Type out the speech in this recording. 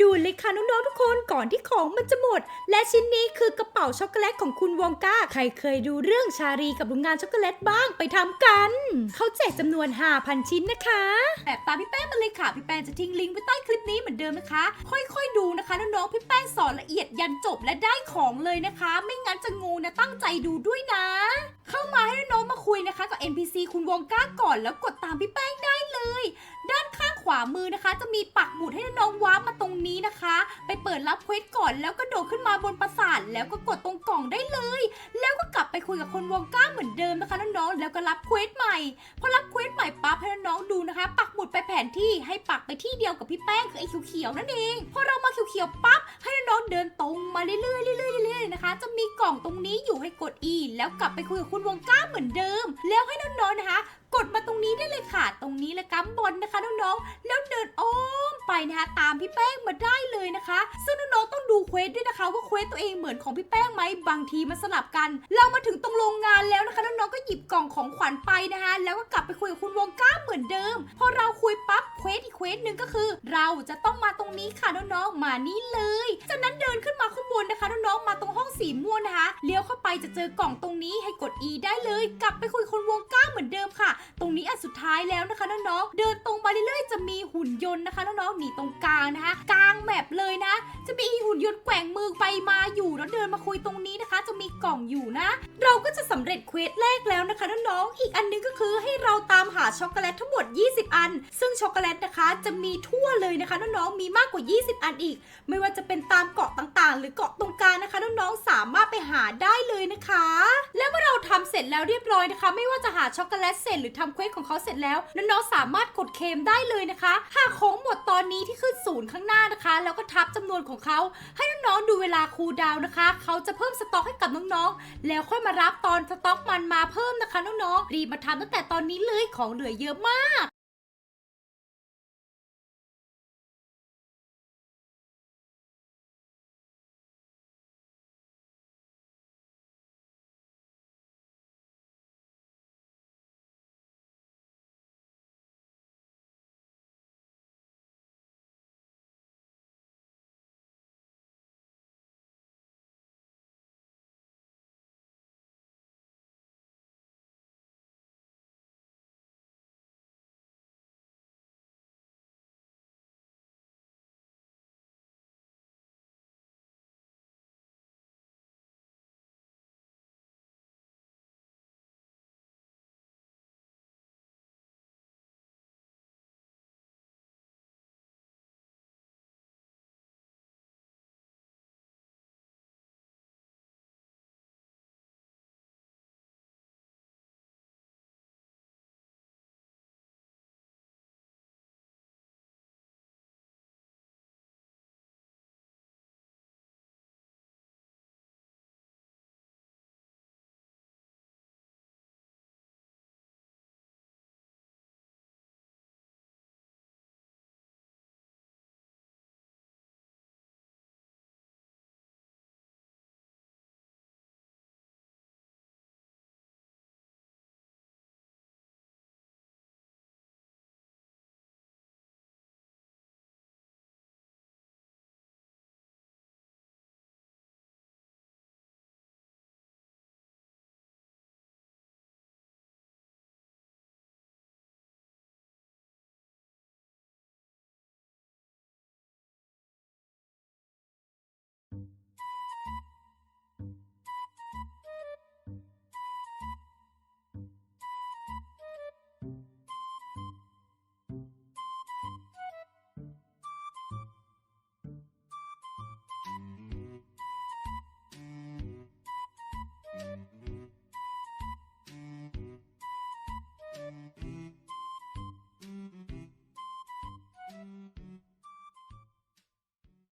ดูเลยค่ะน้องๆทุกคนก่อนที่ของมันจะหมด และชิ้นนี้คือกระเป๋าช็อกโกแลตของคุณวองกาใครเคยดูเรื่องชารีกับโรงงานช็อกโกแลตบ้างไปทำกัน เขาแจกจำนวน 5,000 ชิ้นนะคะ แบบตามพี่แป้งมาเลยค่ะ พี่แป้งจะทิ้งลิงก์ไว้ใต้คลิปนี้เหมือนเดิมนะคะ ค่อยๆดูนะคะน้องๆพี่แป้งสอนละเอียดยันจบและได้ของเลยนะคะ ไม่งั้นจะงูนะตั้งใจดูด้วยนะ เข้ามาให้น้องๆมาคุยนะคะกับ NPC คุณวองก้าก่อนแล้วกดตามพี่แป้งได้เลย ด้านข้าง ขวามือนะคะ จะมีปักหมุดให้น้องว้ามาตรงนี้นะคะ ไปเปิดรับเควสก่อนแล้วก็โดดขึ้นมาบนปราสาทแล้วก็กดตรงกล่องได้เลย แล้วก็กลับไปคุยกับคนวงก้าเหมือนเดิมนะคะน้องๆแล้วก็รับเควสใหม่พอรับเควสใหม่ปั๊บให้น้องๆดูนะคะ ปักหมุดไปแผนที่ให้ปักไปที่เดียวกับพี่แป้งคือไอ้เขียวๆนั่นเองพอเรามาเขียวๆปั๊บให้น้องๆเดินตรงมาเรื่อยๆเรื่อยๆเรื่อยๆนะคะ จะมีกล่องตรงนี้อยู่ให้กด E แล้วกลับไปคุยกับคุณวงก้าเหมือนเดิม แล้วให้น้องๆนะคะ กดมาตรงนี้ได้เลยค่ะ ตรงนี้และกัมบนนะคะน้องๆ แล้วเดินอ้อมไปนะคะตามพี่แป้งมาได้เลยนะคะ ซึ่งน้องๆต้องดูเควสด้วยนะคะว่าเควสตัวเองเหมือนของพี่แป้งไหมบางทีมันสลับกัน เรามาถึงตรงโรงงานแล้วนะคะน้องๆก็หยิบกล่องของขวัญไปนะคะ แล้วก็กลับไปคุยกับคุณวงก้าเหมือนเดิม พอเราคุยปั๊บเควสอีกเควสหนึ่งก็คือ เราจะต้องมาตรงนี้ค่ะน้องๆมานี่เลย จากนั้นเดินขึ้นมาข้างบนนะคะน้องๆมาตรง สีม่วงนะคะ เลี้ยวเข้าไปจะเจอกล่องตรงนี้ให้กด E ได้เลย กลับไปคุยคุณวงก้าเหมือนเดิมค่ะ ตรงนี้อันสุดท้ายแล้วนะคะน้องๆ เดินตรงมาเรื่อยๆจะมีหุ่นยนต์นะคะน้องๆหนีตรงกลางนะคะ กลางแมปเลยนะ จะมีหุ่นยนต์แกว่งมือไปมาอยู่แล้วเดินมาคุยตรงนี้นะคะ จะมีกล่องอยู่นะ เราก็จะสำเร็จเควสแรกแล้วนะคะน้องๆ อีกอันนึงก็คือให้เราตามหาช็อกโกแลตทั้งหมด 20 อัน ซึ่งช็อกโกแลตนะคะจะมีทั่วเลยนะคะน้องๆ มีมากกว่า 20 อันอีก ไม่ว่าจะเป็นตามเกาะต่างๆ หรือเกาะตรงกลางนะคะน้องๆสามารถไปหาได้เลยนะคะ แล้วเมื่อเราทำเสร็จแล้วเรียบร้อยนะคะ ไม่ว่าจะหาช็อกโกแลตเสร็จหรือทำเควสของเขาเสร็จแล้วน้องๆสามารถกดเคมได้เลยนะคะ หากของหมดตอนนี้ที่ขึ้นศูนย์ข้างหน้านะคะ แล้วก็ทับจำนวนของเขาให้น้องๆดูเวลาคูลดาวน์นะคะ เขาจะเพิ่มสต็อกให้กับน้องๆแล้วค่อยมารับตอนสต็อกมันมาเพิ่มนะคะน้องๆรีบมาทำตั้งแต่ตอนนี้เลยของเหลือเยอะมาก